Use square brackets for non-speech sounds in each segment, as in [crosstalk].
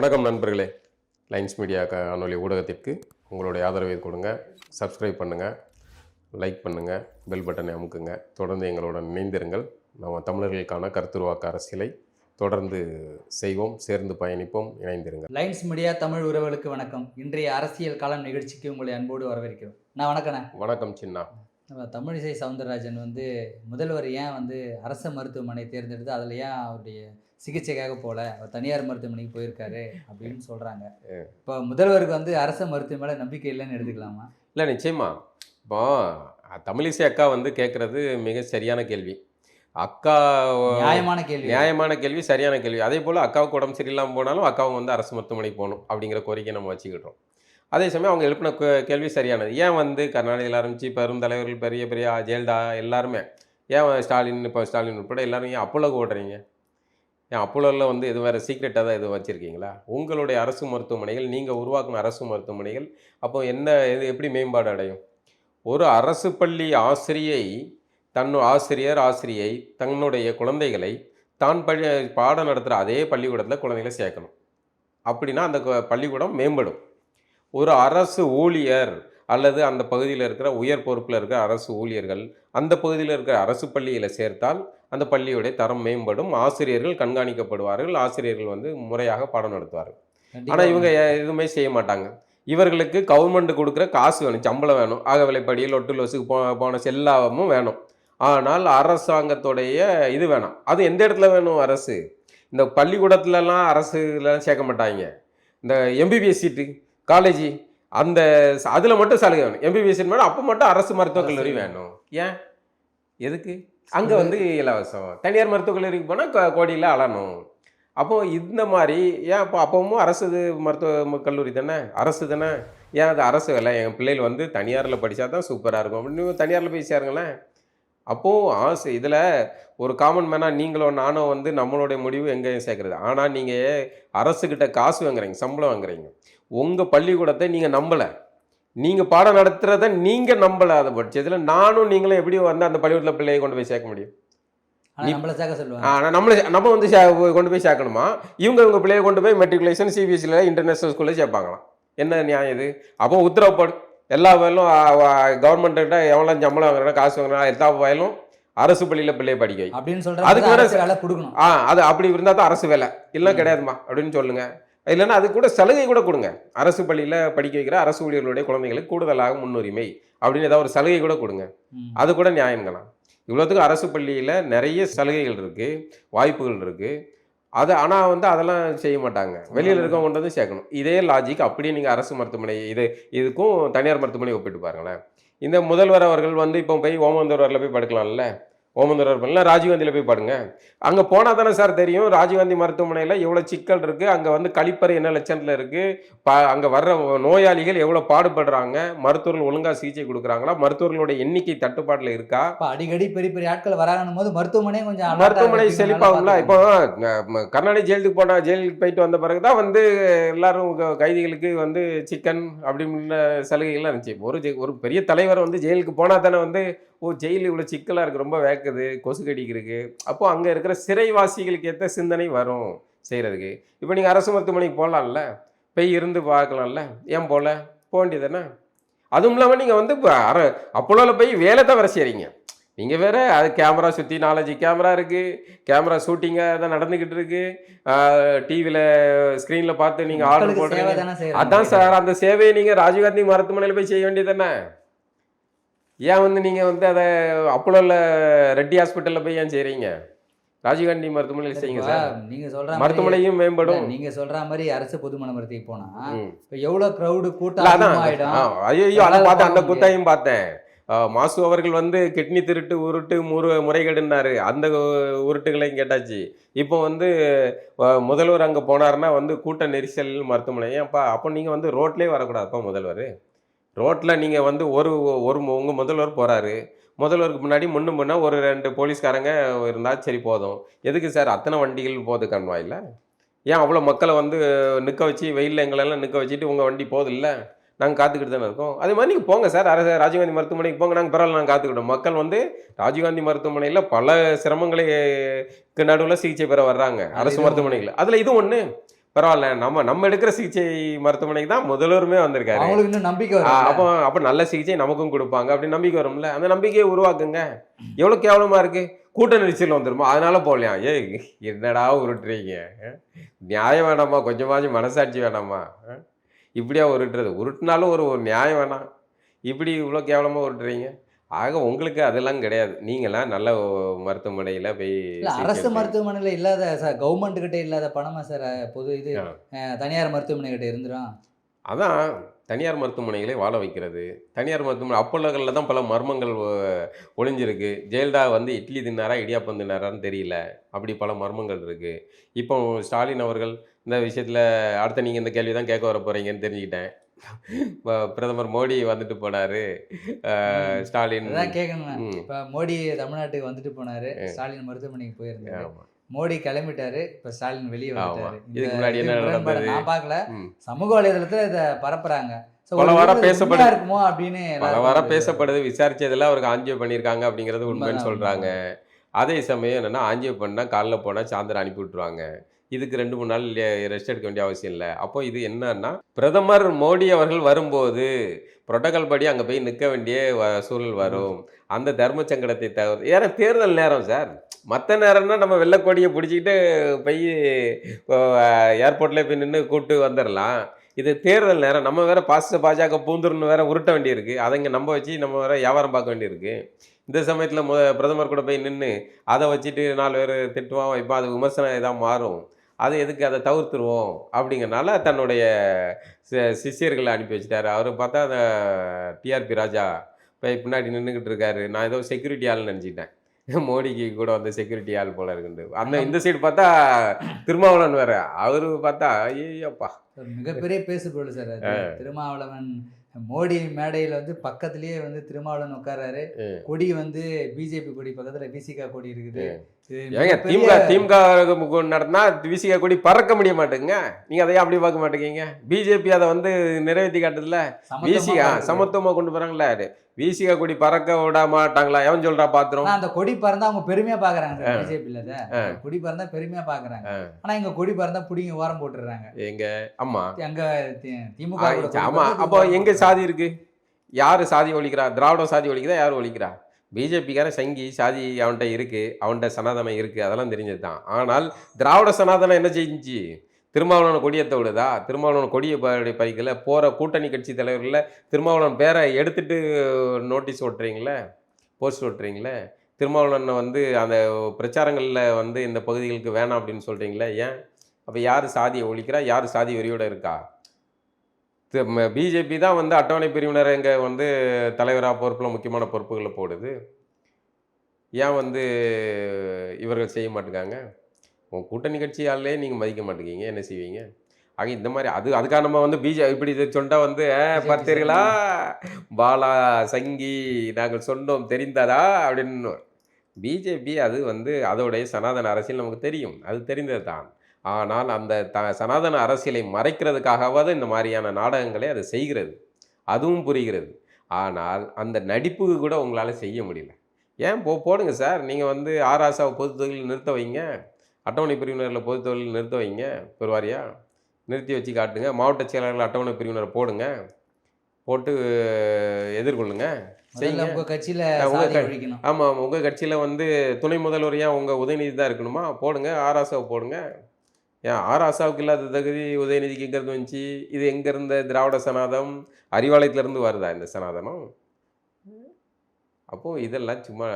வணக்கம் நண்பர்களே. Lines media காணொலி ஊடகத்திற்கு உங்களுடைய ஆதரவை கொடுங்க. சப்ஸ்கிரைப் பண்ணுங்கள் லைக் பண்ணுங்கள் பெல் பட்டனை அமுக்குங்க. தொடர்ந்து எங்களுடன் இணைந்திருங்கள். நம்ம தமிழர்களுக்கான கருத்துருவாக்க அரசியலை தொடர்ந்து செய்வோம் சேர்ந்து பயணிப்போம் இணைந்திருங்கள். லைன்ஸ் மீடியா தமிழ் உறவுகளுக்கு வணக்கம். இன்றைய அரசியல் காலம் நிகழ்ச்சிக்கு உங்களை அன்போடு வரவேற்கிறோம். நான் வணக்கண்ணே. வணக்கம் சின்னா. நம்ம தமிழிசை சவுந்தரராஜன் வந்து முதல்வர் ஏன் வந்து அரசு மருத்துவமனை தேர்ந்தெடுத்து அதில் ஏன் அவருடைய சிகிச்சைக்காக போகல அவர் தனியார் மருத்துவமனைக்கு போயிருக்காரு அப்படின்னு சொல்கிறாங்க இப்போ முதல்வருக்கு வந்து அரசு மருத்துவ மேலே நம்பிக்கை இல்லைன்னு எடுத்துக்கலாமா? இல்லை நிச்சயமா. இப்போ தமிழிசை அக்கா வந்து கேட்குறது மிக சரியான கேள்வி. அக்கா நியாயமான கேள்வி. நியாயமான கேள்வி சரியான கேள்வி. அதே போல் அக்காவுக்கு உடம்பு சரியில்லாமல் போனாலும் அக்காவும் வந்து அரசு மருத்துவமனைக்கு போகணும் அப்படிங்கிற கோரிக்கை நம்ம வச்சுக்கிட்டோம் அதே சமயம் அவங்க எழுப்பின கேள்வி சரியானது. ஏன் வந்து கர்நாடகையில் ஆரம்பித்து பெரும் தலைவர்கள் பெரிய பெரிய ஜெயலலிதா எல்லாருமே? ஏன் ஸ்டாலின் இப்போ ஸ்டாலின் உட்பட எல்லாரும் ஏன் அப்போலோக்கு ஓடுறீங்க? ஏன் அப்போலோவில் வந்து இது வேறு சீக்ரெட்டாக தான் எதுவும் வச்சுருக்கீங்களா? உங்களுடைய அரசு மருத்துவமனைகள் நீங்கள் உருவாக்கின அரசு மருத்துவமனைகள் அப்போ என்ன இது எப்படி மேம்பாடு அடையும்? ஒரு அரசு பள்ளி ஆசிரியை தன் ஆசிரியர் ஆசிரியை தன்னுடைய குழந்தைகளை தான் பள்ளி பாடம் நடத்துகிற அதே பள்ளிக்கூடத்தில் குழந்தைகளை சேர்க்கணும். அப்படின்னா அந்த பள்ளிக்கூடம் மேம்படும். ஒரு அரசு ஊழியர் அல்லது அந்த பகுதியில் இருக்கிற உயர் பொறுப்பில் இருக்கிற அரசு ஊழியர்கள் அந்த பகுதியில் இருக்கிற அரசு பள்ளியில் சேர்த்தால் அந்த பள்ளியுடைய தரம் மேம்படும். ஆசிரியர்கள் கண்காணிக்கப்படுவார்கள். ஆசிரியர்கள் வந்து முறையாக பாடம் நடத்துவார்கள். ஆனால் இவங்க எதுவுமே செய்ய மாட்டாங்க. இவர்களுக்கு கவர்மெண்ட் கொடுக்குற காசு வேணும் சம்பளம் வேணும். ஆக விலைப்படி லொட்டு லொசுக்கு போ போனஸ் எல்லாமும் வேணும். ஆனால் அரசாங்கத்துடைய இது வேணாம். அது எந்த இடத்துல வேணும் அரசு? இந்த பள்ளிக்கூடத்துலலாம் அரசுலாம் சேர்க்க மாட்டாங்க. இந்த எம்பிபிஎஸ் சீட்டு. காலேஜ் அந்த அதில் மட்டும் சலுகை வேணும். எம்பிபிஎஸ் வேணும் அப்போ மட்டும் அரசு மருத்துவக் கல்லூரி வேணும். ஏன்? எதுக்கு? அங்கே வந்து இலவசம். தனியார் மருத்துவக் கல்லூரிக்கு போனால் கோடியில் அலணும். அப்போ இந்த மாதிரி ஏன் அப்போ அப்பவும் அரசு மருத்துவ கல்லூரி தானே? அரசு தானே? ஏன் அது அரசு வேலை? என் பிள்ளைகள் வந்து தனியாரில் படித்தா தான் சூப்பராக இருக்கும். அப்படின்னு தனியாரில் போய் சேருங்களேன். அப்போது ஆசை இதில் ஒரு காமன் மேனாக நீங்களும் நானும் வந்து நம்மளுடைய முடிவு எங்கேயும் சேர்க்குறது. ஆனால் நீங்கள் அரசுக்கிட்ட காசு வாங்குறீங்க சம்பளம் வாங்குறீங்க. உங்கள் பள்ளிக்கூடத்தை நீங்கள் நம்பலை. நீங்கள் பாடம் நடத்துகிறத நீங்கள் நம்பலாத பட்சத்தில் நானும் நீங்களும் எப்படி வந்து அந்த பள்ளிக்கூடத்தில் பிள்ளையை கொண்டு போய் சேர்க்க முடியும். நம்மள சேர்க்க சொல்லுவாங்க. ஆனால் நம்மளை நம்ம வந்து கொண்டு போய் சேர்க்கணுமா? இவங்க இவங்க பிள்ளைய கொண்டு போய் மெட்ரிகுலேஷன் சிபிஎஸ்சியில் இன்டர்நேஷனல் ஸ்கூலில் சேர்ப்பாங்களாம். என்ன நியாயம் இது? அப்போ உத்தரவு போடு எல்லா வயலும் கவர்மெண்ட்ட எவ்வளோ சம்பளம் வாங்குறா காசு வாங்குறா எல்லா வயலும் அரசு பள்ளியில் பிள்ளைய படிக்க அப்படின்னு அதுக்கு வேற அரசு வேலை கொடுக்கணும். ஆ அது அப்படி இருந்தால் தான் அரசு வேலை. இல்லை. கிடையாதுமா. அப்படின்னு சொல்லுங்க. இல்லைன்னா அது கூட சலுகை கூட கொடுங்க. அரசு பள்ளியில் படிக்க வைக்கிற அரசு ஊழியர்களுடைய குழந்தைகளுக்கு கூடுதலாக முன்னுரிமை அப்படின்னு ஏதாவது ஒரு சலுகை கூட கொடுங்க. அது கூட நியாயங்களாம் இவ்வளோத்துக்கு அரசு பள்ளியில் நிறைய சலுகைகள் இருக்குது வாய்ப்புகள் இருக்குது அது ஆனால் வந்து அதெல்லாம் செய்ய மாட்டாங்க. வெளியில் இருக்கவங்க கொண்டு வந்து சேர்க்கணும். இதே லாஜிக் அப்படியே நீங்கள் அரசு மருத்துவமனை இது இதுக்கும் தனியார் மருத்துவமனை ஒப்பிட்டு பாருங்களேன். இந்த முதல்வர் அவர்கள் வந்து இப்போ போய் ஓமந்தூரில் போய் படுக்கலாம்ல? ஓமந்தூர் பண்ணல ராஜீவ்காந்தியில் போய் படுங்க. அங்கே போனால் தானே சார் தெரியும் ராஜீவ்காந்தி மருத்துவமனையில் எவ்வளோ சிக்கல் இருக்குது அங்கே வந்து கழிப்பறை என்ன லட்சத்தில் இருக்குது பா அங்கே வர்ற நோயாளிகள் எவ்வளோ பாடுபடுறாங்க மருத்துவர்கள் ஒழுங்காக சிகிச்சை கொடுக்குறாங்களா மருத்துவர்களுடைய எண்ணிக்கை தட்டுப்பாட்டில் இருக்கா? அடிக்கடி பெரிய பெரிய ஆட்கள் வராங்கன்னும் போது மருத்துவமனையும் கொஞ்சம் மருத்துவமனை செழிப்பாகும்ல இப்போ கருணாநிதி ஜெயிலுக்கு போனா ஜெயிலுக்கு போயிட்டு வந்த பிறகு தான் வந்து எல்லாரும் கைதிகளுக்கு வந்து சிக்கன் அப்படின்னு சலுகைகள்லாம் இருந்துச்சு. ஒரு ஒரு பெரிய தலைவர் வந்து ஜெயிலுக்கு போனா தானே வந்து ஓ ஜெயில் இவ்வளோ சிக்கலாக இருக்குது ரொம்ப வேக்குது கொசு கடிக்கிறதுக்கு. அப்போ அங்கே இருக்கிற சிறைவாசிகளுக்கு ஏற்ற சிந்தனை வரும் செய்கிறதுக்கு இப்போ நீங்கள் அரசு மருத்துவமனைக்கு போகலாம்ல போய் இருந்து பார்க்கலாம்ல? ஏன் போகல போக வேண்டியதானே அதுவும் இல்லாமல் நீங்கள் வந்து இப்போ அர அப்போலோவில் போய் வேலை தான் வர செய்கிறீங்க நீங்கள் வேற அது கேமரா சுற்றி நாலஞ்சு கேமரா இருக்குது கேமரா ஷூட்டிங்காக தான் நடந்துக்கிட்டு இருக்கு. டிவியில் ஸ்க்ரீனில் பார்த்து நீங்கள் ஆர்டர் போடுறீங்க. அதான் சார் அந்த சேவையை நீங்கள் ராஜீவ்காந்தி மருத்துவமனையில் போய் செய்ய வேண்டியது தானே ஏன் வந்து நீங்கள் வந்து அதை அப்போலோவில் ரெட்டி ஹாஸ்பிட்டலில் போய் ஏன் செய்கிறீங்க ராஜீவ்காந்தி மருத்துவமனையில் செய்யுங்க சார். நீங்க சொல்ற மாதிரி மருத்துவமனையும் மேம்படும். இல்ல, நீங்க சொல்ற மாதிரி அரசு பொது மருத்துவமனைக்கு போனா ம். இப்ப எவ்வளவு கிரவுடு இல்ல, கூட்டம் ஐயோ அதை பார்த்தேன் அந்த குத்தாயும் பார்த்தேன். மாசு அவர்கள் வந்து கிட்னி திருட்டு உருட்டு முறு முறைகேடுன்னாரு. அந்த உருட்டுகளையும் கேட்டாச்சு. இப்போ வந்து முதல்வர் அங்கே போனாருன்னா வந்து கூட்ட நெரிசல் மருத்துவமனை. ஏன்ப்பா அப்போ நீங்கள் வந்து ரோட்லேயே வரக்கூடாதுப்பா முதல்வர். ரோட்டில் நீங்கள் வந்து ஒரு ஒரு உங்கள் முதல்வர் போகிறாரு முதல்வருக்கு முன்னாடி முன்னும் முன்னா ஒரு ரெண்டு போலீஸ்காரங்க இருந்தால் சரி போதும். எதுக்கு சார்? அத்தனை வண்டிகள் போகுது கண்வாயில் ஏன் அவ்வளோ மக்களை வந்து நிற்க வச்சு வெயிலில் எங்களெல்லாம் நிற்க வச்சுட்டு உங்கள் வண்டி போகுது இல்லை? நாங்கள் காத்துக்கிட்டு தானே இருக்கோம். அதே மாதிரி நீங்கள் போங்க சார். அரசு ராஜீவ்காந்தி மருத்துவமனைக்கு போங்க. நாங்கள் பரவாயில்ல நாங்கள் காத்துக்கிட்டோம் மக்கள் வந்து ராஜீவ்காந்தி மருத்துவமனையில் பல சிரமங்களுக்கு நடுவில் சிகிச்சை பெற வர்றாங்க. அரசு இதுவும் மருத்துவமனையில். அதில் இது ஒன்று பரவாயில்ல நம்ம நம்ம எடுக்கிற சிகிச்சை மருத்துவமனைக்கு தான் முதல்வருமே வந்திருக்காரு. அவங்களுக்கு இன்னும் நம்பிக்கை அப்போ அப்போ நல்ல சிகிச்சை நமக்கும் கொடுப்பாங்க அப்படி நம்பிக்கை வரும்ல? அந்த நம்பிக்கையை உருவாக்குங்க. எவ்வளோ கேவலமா இருக்கு? கூட்ட நெரிசல் வந்துருமா? அதனால போகலையா? ஏய் என்னடா உருட்டுறீங்க? நியாயம் வேணாமா? கொஞ்சமாச்சும் மனசாட்சி வேணாமா? இப்படியா உருட்டுறது? உருட்டுனாலும் ஒரு ஒரு நியாயம் வேணாம். இப்படி இவ்வளோ கேவலமாக உருட்டுறீங்க? ஆக உங்களுக்கு அதெல்லாம் கிடையாது. நீங்களாம் நல்ல மருத்துவமனையில் போய் அரசு. மருத்துவமனையில இல்லாத சார் கவர்மெண்ட் கிட்ட இல்லாத பணமா சார் பொது இது தனியார் மருத்துவமனை கிட்ட இருந்துரும். அதான் தனியார் மருத்துவமனைகளை வாழ வைக்கிறது. தனியார் மருத்துவமனை அப்பல்லகளில் தான் பல மர்மங்கள் ஒளிஞ்சிருக்கு ஜெயலலிதா வந்து இட்லி தின்னாரா இடியாப்பம் தின்னாரான்னு தெரியல. அப்படி பல மர்மங்கள் இருக்குது இப்போ ஸ்டாலின் அவர்கள் இந்த விஷயத்தில் அடுத்த நீங்கள் இந்த கேள்வி தான் கேட்க வர போகிறீங்கன்னு தெரிஞ்சுக்கிட்டேன். பிரதமர் மோடி வந்துட்டு போனார். ஸ்டாலின் கேட்கணும். இப்ப மோடி தமிழ்நாட்டுக்கு வந்துட்டு போனாரு. ஸ்டாலின் மருத்துவமனைக்கு போயிருந்தாரு. மோடி கிளம்பிட்டாரு. இப்ப ஸ்டாலின் வெளியே. வந்துட்டாரு. இதுக்கு முன்னாடி என்ன நடந்தது? நான் பார்க்கல. சமூக வலைதளத்துல இத பரப்புறாங்க. பல வாரம் இருக்குமோ அப்படின்னு பல வாரம் பேசப்படுது. விசாரிச்சதுல அவருக்கு ஆஞ்சியோ பண்ணியிருக்காங்க அப்படிங்கிறது உண்மைன்னு சொல்றாங்க. அதே சமயம் என்னன்னா ஆஞ்சியோ பண்ணா காலைல போனா சாயந்தரம் அனுப்பி விட்டுருவாங்க. இதுக்கு ரெண்டு மூணு நாள் ரெஸ்ட் எடுக்க வேண்டிய அவசியம் இல்லை. அப்போ இது என்னன்னா பிரதமர் மோடி அவர்கள் வரும்போது புரோட்டோகால் படி அங்கே போய் நிற்க வேண்டிய வ- சூழல் வரும். அந்த தர்ம சங்கடத்தை தவிர ஏன்னா தேர்தல் நேரம் சார். மற்ற நேரம்னா நம்ம வெள்ளக்கோடியை பிடிச்சிக்கிட்டு போய் ஏர்போர்ட்லேயே போய் நின்று கூப்பிட்டு வந்துடலாம் இது தேர்தல் நேரம். நம்ம வேற பாச பாஜக பூந்துருன்னு வேற உருட்ட வேண்டியிருக்கு. அதை இங்கே நம்ப வச்சு நம்ம வேற வியாபாரம் பார்க்க வேண்டியிருக்கு. இந்த சமயத்தில் முத பிரதமர் கூட போய் நின்று அதை வச்சுட்டு நாலு பேர் திட்டுவான் வைப்பான். அது விமர்சனம் இதாக மாறும். அது எதுக்கு அதை தவிர்த்துருவோம் அப்படிங்கறனால தன்னுடைய சிஷ்யர்களை அனுப்பி வச்சுட்டாரு. அவர் பார்த்தா அந்த டிஆர்பி ராஜா போய் பின்னாடி நின்றுக்கிட்டு இருக்காரு. நான் ஏதோ செக்யூரிட்டி ஆள்னு நினச்சிக்கிட்டேன். மோடிக்கு கூட வந்து செக்யூரிட்டி ஆள் போல இருக்குது அந்த இந்த சைடு பார்த்தா திருமாவளவன் வேற. அவரு பார்த்தா ஐயப்பா மிகப்பெரிய பேசுபொருள் சார் திருமாவளவன் மோடி மேடையில வந்து பக்கத்துலயே வந்து திருமாவளவன் உட்கார்றாரு. கொடி வந்து பிஜேபி கொடி பக்கத்துல பிசிகா கொடி இருக்குது. ஏங்க திமுக திமுக நடத்தினா விசிகா கொடி பறக்க முடிய மாட்டேங்க நீங்க அதை ஏன் அப்படி பார்க்க மாட்டேங்க பிஜேபி அதை வந்து நிறைவேற்றி காட்டுதுல. சமத்துவமா விசிகா. சமத்துவமா கொண்டு போறாங்களா விசிகா கொடி பறக்க விட மாட்டாங்களா? எவன் சொல்றா பாத்திரம்? அந்த கொடி பறந்தா அவங்க பெருமையா பாக்குறாங்க பிஜேபியில கொடி பறந்தா பெருமையா பாக்குறாங்க. ஆனா இங்க கொடி பறந்தா புடிங்க ஓரம் போட்டுறாங்க. எங்க? ஆமா அங்க தி- திமுக ஆமா அப்போ எங்க. சாதி இருக்கு? யாரு சாதி ஒழிக்கிறா? திராவிடம் சாதி ஒழிக்குதா? யார் ஒழிக்கிறா? பிஜேபிக்கார சங்கி சாதி அவன்கிட்ட இருக்குது அவன்கிட்ட சனாதனம் இருக்குது அதெல்லாம் தெரிஞ்சது தான் ஆனால் திராவிட சனாதனம் என்ன செஞ்சு திருமாவளவன் கொடியத்தை விடுதா? திருமாவளவன் கொடியை பறிக்கல? போகிற கூட்டணி கட்சி தலைவர்களில் திருமாவளவன் பேரை எடுத்துட்டு நோட்டீஸ் ஓட்டுறீங்களே? போஸ்ட் ஓட்டுறீங்களே? திருமாவளவனை வந்து அந்த பிரச்சாரங்களில் வந்து இந்த பகுதிகளுக்கு வேணாம் அப்படின்னு சொல்கிறீங்களே ஏன்? அப்போ யார் சாதியை ஒழிக்கிறா? யார் சாதி வெறியோடு இருக்கா? பிஜேபி தான் வந்து அட்டவணை பிரிவினர் இங்கே வந்து தலைவராக பொறுப்பில் முக்கியமான பொறுப்புகளை போடுது. ஏன் வந்து இவர்கள் செய்ய மாட்டேங்காங்க? உன் கூட்டணி கட்சியாலே நீங்கள் மதிக்க மாட்டேங்கீங்க என்ன செய்வீங்க? ஆக இந்த மாதிரி அது அதுக்காக நம்ம வந்து பிஜே இப்படி இதை சொன்னா வந்து "ஆ, பார்த்தீர்களா? பாலா சங்கி நாங்கள் சொன்னோம் தெரிந்ததா? அப்படின்னு. பிஜேபி அது வந்து அதோடைய சனாதன அரசியல் நமக்கு தெரியும். அது தெரிந்தது தான் ஆனால் அந்த த சனாதன அரசியலை மறைக்கிறதுக்காகவாவது இந்த மாதிரியான நாடகங்களை அது செய்கிறது. அதுவும் புரிகிறது. ஆனால் அந்த நடிப்புக்கு கூட உங்களால் செய்ய முடியல. ஏன்? போ போடுங்க சார். நீங்கள் வந்து ஆராசாவை பொது தொழில் நிறுத்த வைங்க. அட்டவணை பிரிவினரில் பொது தொழில் நிறுத்த வைங்க. பெருவாரியா? நிறுத்தி வச்சு காட்டுங்க. மாவட்ட செயலாளர்கள் அட்டவணை பிரிவினரை போடுங்க. போட்டு எதிர்கொள்ளுங்க. முதல்ல செய்யுங்க. உங்க கட்சியில ஒழிக்கணும். ஆமாம் உங்கள் கட்சியில் வந்து துணை முதல்வர் ஏன் உங்கள் உதயநிதி தான் இருக்கணுமா? போடுங்க. ஆராசாவை போடுங்க. ஏன் ஆர் ஆசாவுக்கு இல்லாத தகுதி உதயநிதிக்கு எங்கேருந்து வந்துச்சு? இது எங்க இருந்த திராவிட சனாதம்? அறிவாலயத்திலேருந்து வருதா இந்த சனாதனம்? அப்போது இதெல்லாம் சும்மா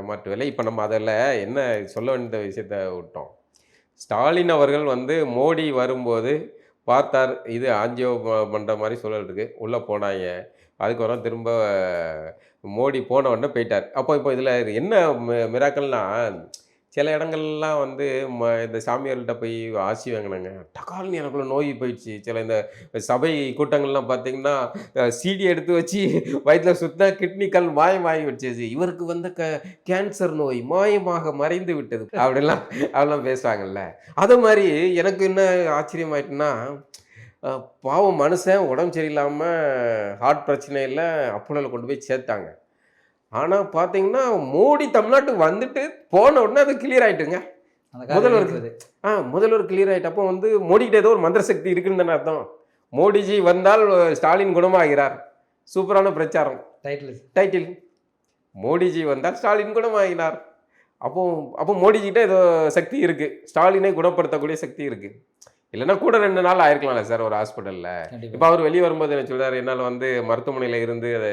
ஏமாற்று வேலை இப்போ நம்ம அதில் என்ன சொல்ல வேண்டிய விஷயத்த விட்டோம். ஸ்டாலின் அவர்கள் வந்து மோடி வரும்போது பார்த்தார் இது ஆஞ்சியோ பண்ணுற மாதிரி சூழல் இருக்குது உள்ளே போனாங்க. அதுக்கப்புறம் திரும்ப மோடி போன உடனே போயிட்டார். அப்போ இப்போ இதில் என்ன மிராக்கள்னால் சில இடங்கள்லாம் வந்து ம இந்த சாமியார்கள்ட்ட போய் ஆசி வாங்கினாங்க. டகால்னு எனக்குள்ள நோய் போயிடுச்சு. சில இந்த சபை கூட்டங்கள்லாம் பார்த்தீங்கன்னா சீடி எடுத்து வச்சு வயிற்றில் சுத்தினா கிட்னி கல் மாயமாகி வச்சிருச்சு இவருக்கு வந்த க கேன்சர் நோய் மாயமாக மறைந்து விட்டது. [laughs] அப்படிலாம் அப்படிலாம் பேசுவாங்கல்ல. அது மாதிரி எனக்கு என்ன ஆச்சரியமாயிட்டுன்னா பாவம் மனுஷன் உடம்பு சரியில்லாமல் ஹார்ட் பிரச்சனையில் அப்போலோவில் கொண்டு போய் சேர்த்தாங்க. ஆனால் பார்த்தீங்கன்னா மோடி தமிழ்நாட்டுக்கு வந்துட்டு போன உடனே அது கிளியர் ஆயிட்டுங்க. முதல்வர் இருக்குது ஆ முதல்வர் கிளியர் ஆயிட்டப்போ வந்து மோடிக்கிட்ட ஏதோ ஒரு மந்திர சக்தி இருக்குன்னு தானே அர்த்தம். மோடிஜி வந்தால் ஸ்டாலின் குணமாகிறார். சூப்பரான பிரச்சாரம். டைட்டில் டைட்டில் மோடிஜி வந்தால் ஸ்டாலின் குணமாகினார் அப்போ அப்போ மோடிஜிகிட்ட ஏதோ சக்தி இருக்கு. ஸ்டாலினை குணப்படுத்தக்கூடிய சக்தி இருக்கு. இல்லைன்னா கூட ரெண்டு நாள் ஆயிருக்கலாம்ல சார் ஒரு ஹாஸ்பிட்டலில். இப்போ அவர் வெளியே வரும்போது என்ன சொல்றாரு என்னால் வந்து மருத்துவமனையில் இருந்து அதை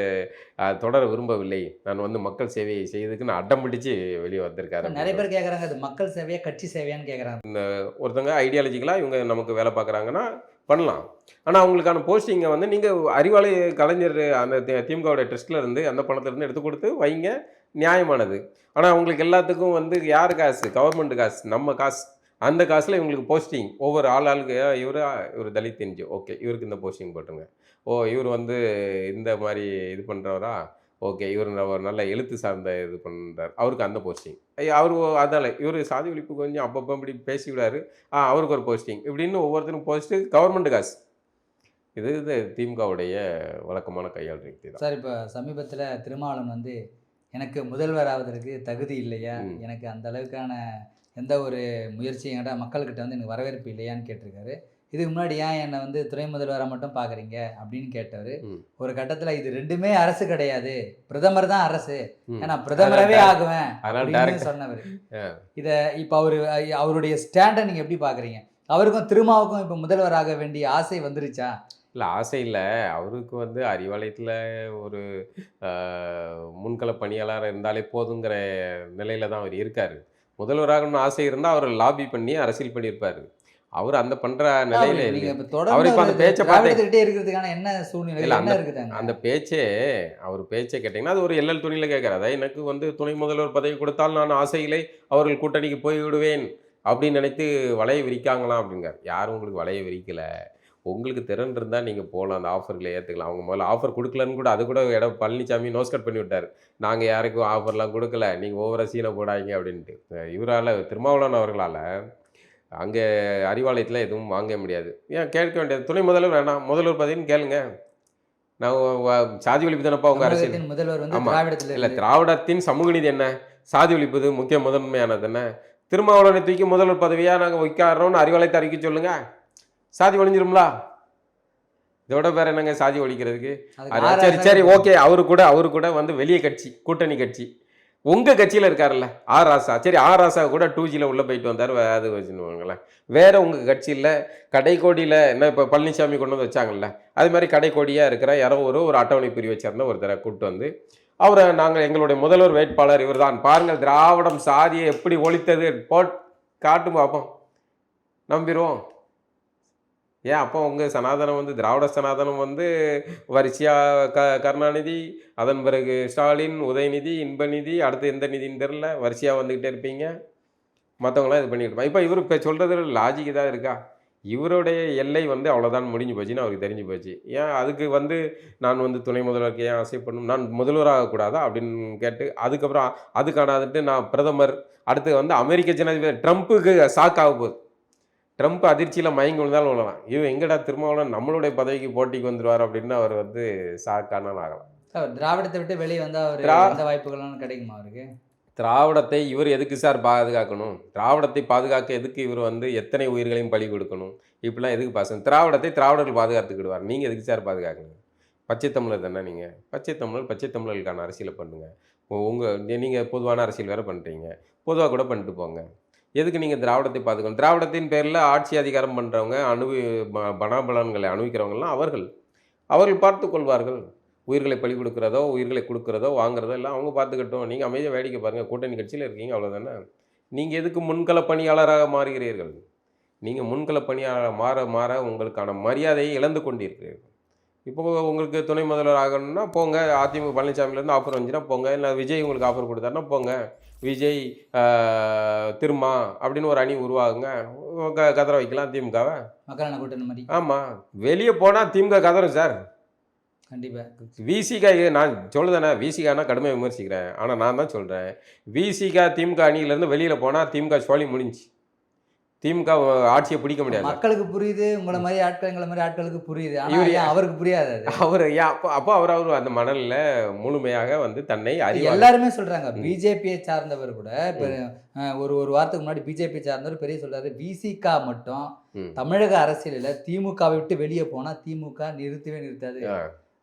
தொடர விரும்பவில்லை. நான் வந்து மக்கள் சேவையை செய்யறதுக்கு நான் அடம் பிடிச்சு வெளியே வந்திருக்காரு நிறைய பேர் கேக்குறாங்க அது மக்கள் சேவையா கட்சி சேவையான்னு கேக்குறாங்க. ஒருத்தங்க ஐடியாலஜிக்கலாக இவங்க நமக்கு வேலை பார்க்குறாங்கன்னா பண்ணலாம். ஆனால் அவங்களுக்கான போஸ்டிங்கை வந்து நீங்கள் அறிவாளி கலைஞர் அந்த திமுகவுடைய ட்ரஸ்ட்டில் இருந்து அந்த பணத்திலிருந்து எடுத்து கொடுத்து வைங்க நியாயமானது. ஆனால் அவங்களுக்கு எல்லாத்துக்கும் வந்து யார் காசு? கவர்மெண்ட் காசு நம்ம காசு. அந்த காசில் இவங்களுக்கு போஸ்டிங் ஒவ்வொரு ஆள் ஆளுக்கு இவர் இவர் தலித் தெரிஞ்சு. ஓகே இவருக்கு இந்த போஸ்டிங் போட்டுருங்க. ஓ இவர் வந்து இந்த மாதிரி இது பண்ணுறவரா ஓகே இவர் ஒரு நல்ல எழுத்து சார்ந்த இது பண்ணுறார் அவருக்கு அந்த போஸ்டிங் அவர் அதனால் இவர் சாதி ஒழிப்பு கொஞ்சம் அப்பப்போ இப்படி பேசி விடாரு ஆ அவருக்கு ஒரு போஸ்டிங் இப்படின்னு ஒவ்வொருத்தரும் போஸ்ட்டு கவர்மெண்ட் காசு. இது இது திமுகவுடைய வழக்கமான கையாளுற யுக்தி தான் சார் இப்போ சமீபத்தில் திருமாவளவன் வந்து எனக்கு முதல்வர் ஆவதற்கு தகுதி இல்லையா. எனக்கு அந்த அளவுக்கான எந்த ஒரு முயற்சியும் என்கிட்ட மக்கள்கிட்ட வந்து எனக்கு வரவேற்பு இல்லையான்னு கேட்டிருக்காரு. இதுக்கு முன்னாடி ஏன் என்னை வந்து துணை முதல்வராக மட்டும் பார்க்குறீங்க? அப்படின்னு கேட்டார் ம். ஒரு கட்டத்தில் இது ரெண்டுமே அரசு கிடையாது. பிரதமர் தான் அரசு. ஏன்னா பிரதமராகவே அதனால ஆகுவேன் அப்படின்னு சொன்னவர். இதை இப்போ அவர் அவருடைய ஸ்டாண்டை நீங்கள் எப்படி பார்க்குறீங்க? அவருக்கும் திருமாவுக்கும் இப்போ முதல்வராக வேண்டிய ஆசை வந்துருச்சா? இல்லை ஆசை இல்லை. அவருக்கு வந்து அறிவாலயத்தில் ஒரு முன்கள பணியாளர் இருந்தாலே போதுங்கிற நிலையில தான் அவர் இருக்கார். முதல்வராகணும்னு ஆசை இருந்தால் அவர் லாபி பண்ணி அரசியல் பண்ணியிருப்பார். அவர் அந்த பண்ணுற நிலையில அவர் இப்ப அந்த பேச்சை பார்த்தே- திராவிடத்துக்கிட்டே இருக்கிறதுக்கான என்ன சூழ்நிலை? என்ன அந்த- இருக்குதாங்க அந்த பேச்சே அவர் பேச்சை கேட்டிங்கன்னா அது ஒரு எல்எல் துணியில் கேட்குறாரு. அதாவது எனக்கு வந்து துணை முதல்வர் பதவி கொடுத்தால் நான் ஆசையிலே அவர்கள் கூட்டணிக்கு போய் விடுவேன் அப்படின்னு நினைத்து வலையை விரிக்காங்களாம் அப்படிங்கார் யாரும் உங்களுக்கு வலையை விரிக்கல. உங்களுக்கு திறன் இருந்தால் நீங்கள் போகலாம் அந்த ஆஃபர்களை ஏற்றுக்கலாம் அவங்க முதல்ல ஆஃபர் கொடுக்கலன்னு கூட அது கூட எட பழனிசாமி நோஸ்கட் பண்ணி விட்டார். நாங்கள் யாருக்கும் ஆஃபர்லாம் கொடுக்கல. நீங்கள் ஓவர சீனை போடாதீங்க அப்படின்ட்டு. இவரால் திருமாவளவன் அவர்களால் அங்கே அறிவாலயத்தில் எதுவும் வாங்க முடியாது. ஏன் கேட்க வேண்டியது துணை முதல்வர் வேணாம். முதல்வர் பதவின்னு கேளுங்க. நான் சாதி ஒழிப்பு தானப்பா உங்கள் அரசியல். முதல்வர் வந்து இல்லை திராவிடத்தின் சமூக நீதி என்ன? சாதி ஒழிப்பது முக்கிய முதன்மையானது என்ன? திருமாவளவனை தூக்கி முதல்வர் பதவியாக நாங்கள் வைக்காரோன்னு அறிவாலயத்தை அறிக்கை சொல்லுங்க. சாதி ஒழிஞ்சிருங்களா இதோட வேற என்னங்க சாதி ஒழிக்கிறதுக்கு? சரி சரி ஓகே அவரு கூட அவரு கூட வந்து வெளிய கட்சி கூட்டணி கட்சி. உங்க கட்சியில இருக்காருல்ல ஆர் ராசா. சரி ஆர் ராசா கூட டூ ஜியில் உள்ள போயிட்டு வந்தார் அது வச்சுருவாங்களேன் வேற உங்க கட்சியில் கடைக்கோடியில் என்ன இப்போ பழனிசாமி கொண்டு வந்து வச்சாங்கல்ல அது மாதிரி கடைக்கோடியாக இருக்கிற யாரோ ஒரு ஒரு அட்டவணை பிரிவை சேர்ந்த ஒருத்தரை கூப்பிட்டு வந்து அவரை நாங்கள் எங்களுடைய முதல்வர் வேட்பாளர் இவர்தான். பாருங்கள் திராவிடம் சாதியை எப்படி ஒழித்தது போட் காட்டு பார்ப்போம் நம்பிடுவோம் ஏன் அப்போ உங்கள் சனாதனம் வந்து திராவிட சனாதனம் வந்து வரிசையாக க கருணாநிதி அதன் பிறகு ஸ்டாலின் உதயநிதி இன்பநிதி அடுத்து எந்த நிதின்னு தெரில வரிசையாக வந்துக்கிட்டே இருப்பீங்க. மற்றவங்களாம் இது பண்ணிக்கிட்டு இருப்பாங்க. இப்போ இவர் இப்போ சொல்கிறது லாஜிக் தான் இருக்கா? இவருடைய எல்லை வந்து அவ்வளோதான் முடிஞ்சு போச்சுன்னு அவருக்கு தெரிஞ்சு போச்சு. ஏன் அதுக்கு வந்து நான் வந்து துணை முதல்வருக்கு ஏன் ஆசைப்படணும்? நான் முதல்வராகக்கூடாதா அப்படின்னு கேட்டு அதுக்கப்புறம் அதுக்கானதுட்டு நான் பிரதமர் அடுத்து வந்து அமெரிக்க ஜனாதிபதி ட்ரம்ப்புக்கு சாக்காக போகுது. ட்ரம்ப் அதிர்ச்சியில் மயங்கி விழுந்தாலும் விழலாம் இவன் எங்கடா திருமாவளவன் நம்மளுடைய பதவிக்கு போட்டிக்கு வந்துருவார் அப்படின்னு அவர் வந்து ஷாக்கான ஆகலாம். சார், திராவிடத்தை விட்டு வெளியே வந்தா அவர் எந்த வாய்ப்புகளும் கிடைக்குமா அவருக்கு? திராவிடத்தை இவர் எதுக்கு சார் பாதுகாக்கணும்? திராவிடத்தை பாதுகாக்க எதுக்கு இவர் வந்து எத்தனை உயிர்களையும் பலி கொடுக்கணும்? இப்படிலாம் எதுக்கு பாசம் திராவிடத்தை திராவிடர்கள் பாதுகாத்துக்கிடுவார். நீங்கள் எதுக்கு சார் பாதுகாக்கணும்? பச்சை தமிழர் தானே நீங்கள் பச்சை தமிழர் பச்சை தமிழர்களுக்கான அரசியலை பண்ணுங்கள் உங்கள் நீங்கள் பொதுவான அரசியல் வேறு பண்ணுறீங்க பொதுவாக கூட பண்ணிட்டு போங்க. எதுக்கு நீங்கள் திராவிடத்தை பார்த்துக்கணும் திராவிடத்தின் பேரில் ஆட்சி அதிகாரம் பண்ணுறவங்க அணுவி பணாபலன்களை அணுவிக்கிறவங்கலாம் அவர்கள். அவர்கள் பார்த்து கொள்வார்கள். உயிர்களை பலி கொடுக்குறதோ உயிர்களை கொடுக்குறதோ வாங்குறதோ எல்லாம் அவங்க பார்த்துக்கிட்டோம். நீங்கள் அமைதியாக வேடிக்கை பாருங்கள் கூட்டணி கட்சியில் இருக்கீங்க அவ்வளோதானே நீங்கள் எதுக்கு முன்கள பணியாளராக மாறுகிறீர்கள்? நீங்கள் முன்கள பணியாளர் மாற மாற உங்களுக்கான மரியாதையை இழந்து கொண்டிருக்கிறீர்கள். இப்போ உங்களுக்கு துணை முதல்வர் ஆகணும்னா போங்க. அதிமுக பழனிசாமிலேருந்து ஆஃபர் வந்துச்சுன்னா போங்க. இல்லை விஜய் உங்களுக்கு ஆஃபர் கொடுத்தாருன்னா போங்க. விஜய் திருமா அப்படின்னு ஒரு அணி உருவாகுங்க. க கதற வைக்கலாம் திமுகவை? மக்களான கூட்டணி மாதிரி. ஆமாம் வெளியே போனால் திமுக கதறும் சார். கண்டிப்பா. விசிகா நான் சொல்லுதானே விசிகானா கடுமையாக விமர்சிக்கிறேன். ஆனால் நான் தான் சொல்கிறேன் விசிகா திமுக அணியிலேருந்து வெளியில் போனால் திமுக சோழி முடிஞ்சு திமுக ஆட்சியை பிடிக்க முடியாது மக்களுக்கு புரியுது உங்களை மாதிரி ஆட்கள் எங்களை மாதிரி ஆட்களுக்கு புரியுது ஆனா இவரு- ஏன் அவருக்கு புரியாது அவர் அப்போ அப்போ அவர் அவர் அந்த மணல்ல முழுமையாக வந்து தன்னை அறிவாளி எல்லாருமே சொல்றாங்க ம். பிஜேபியை சார்ந்தவர் கூட ஒரு ஒரு வாரத்துக்கு முன்னாடி பிஜேபி சார்ந்தவர் பெரிய சொல்றாரு விசிகா மட்டும். தமிழக அரசியலில் திமுகவை விட்டு வெளியே போனா திமுக நிறுத்தவே நிறுத்தாது.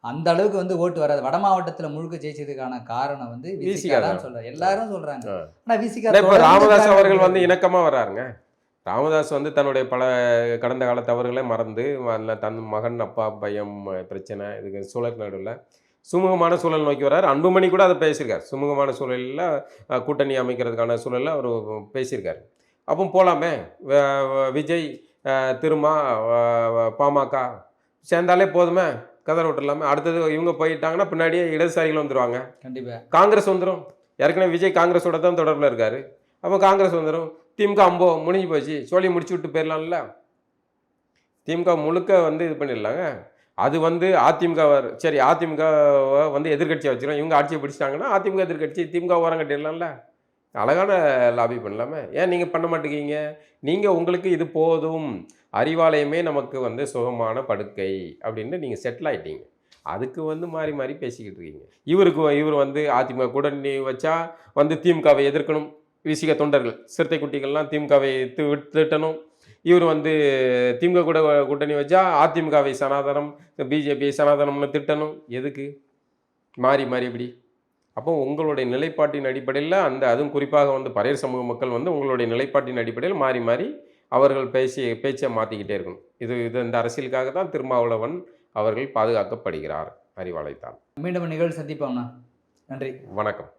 அந்த அளவுக்கு வந்து ஓட்டு வராது வட மாவட்டத்துல முழுக்க ஜெயிச்சதுக்கான காரணம் வந்து விசிகா தான். சொல்றாங்க எல்லாரும் சொல்றாங்க. ஆனா விசிகா ராமதாஸ் அவர்கள் வந்து இணக்கமா வர்றாருங்க ராமதாஸ் வந்து தன்னுடைய பல கடந்த கால தவறுகளை மறந்து தன் மகன் அப்பா பையன் ம- பிரச்சனை இதுக்கு சூழல் நடுவில் சுமூகமான சூழல் நோக்கி வர்றாரு. அன்புமணி கூட அதை பேசியிருக்காரு. சுமூகமான சூழலில் கூட்டணி அமைக்கிறதுக்கான சூழலில் அவர் பேசியிருக்காரு. அப்போ போகலாமே விஜய் திருமா பாமக சேர்ந்தாலே போதுமே. கதற விட்டுலாமே அடுத்தது இவங்க போயிட்டாங்கன்னா பின்னாடியே இடதுசாரிகள் வந்துருவாங்க. கண்டிப்பா. காங்கிரஸ் வந்துடும் ஏற்கனவே விஜய் காங்கிரஸோட தான் தொடர்பில் இருக்காரு. அப்போ காங்கிரஸ் வந்துடும் திமுக அம்போ முடிஞ்சு போச்சு. சோழி முடிச்சு விட்டு போயிடலாம்ல திமுக முழுக்க வந்து இது பண்ணிடலாங்க. அது வந்து அதிமுக சரி அதிமுக வந்து எதிர்கட்சியாக வச்சுக்கலாம் இவங்க ஆட்சியை பிடிச்சிட்டாங்கன்னா அதிமுக எதிர்கட்சி திமுக ஓரம் கட்டிடலாம்ல. அழகான லாபி பண்ணலாமே. ஏன் நீங்கள் பண்ண மாட்டேங்கிங்க நீங்கள் உங்களுக்கு இது போதும். அறிவாலயமே நமக்கு வந்து சுகமான படுக்கை அப்படின்னு நீங்கள் செட்டில் ஆகிட்டீங்க அதுக்கு வந்து மாறி மாறி பேசிக்கிட்டு இருக்கீங்க. இவருக்கு இவர் வந்து அதிமுக கூட நீ வச்சா வந்து திமுகவை எதிர்க்கணும். விசிக தொண்டர்கள். சிறுத்தை குட்டிகள்லாம் திமுகவை திட்டணும். இவர் வந்து திமுக கூட கூட்டணி வச்சா அதிமுகவை சனாதனம் பிஜேபி சனாதனம்னு திட்டணும். எதுக்கு? மாறி மாறி இப்படி அப்போ உங்களுடைய நிலைப்பாட்டின் அடிப்படையில் அந்த அதுவும் குறிப்பாக வந்து பரையர் சமூக மக்கள் வந்து உங்களுடைய நிலைப்பாட்டின் அடிப்படையில் மாறி மாறி அவர்கள் பேசி பேச்சை மாற்றிக்கிட்டே இருக்கணும். இது இது இந்த அரசியலுக்காக தான் திருமாவளவன் அவர்கள் பாதுகாக்கப்படுகிறார். அறிவாலயத்தால் மீண்டும் நிகழ்வு சந்திப்போம்ண்ணா நன்றி. வணக்கம்.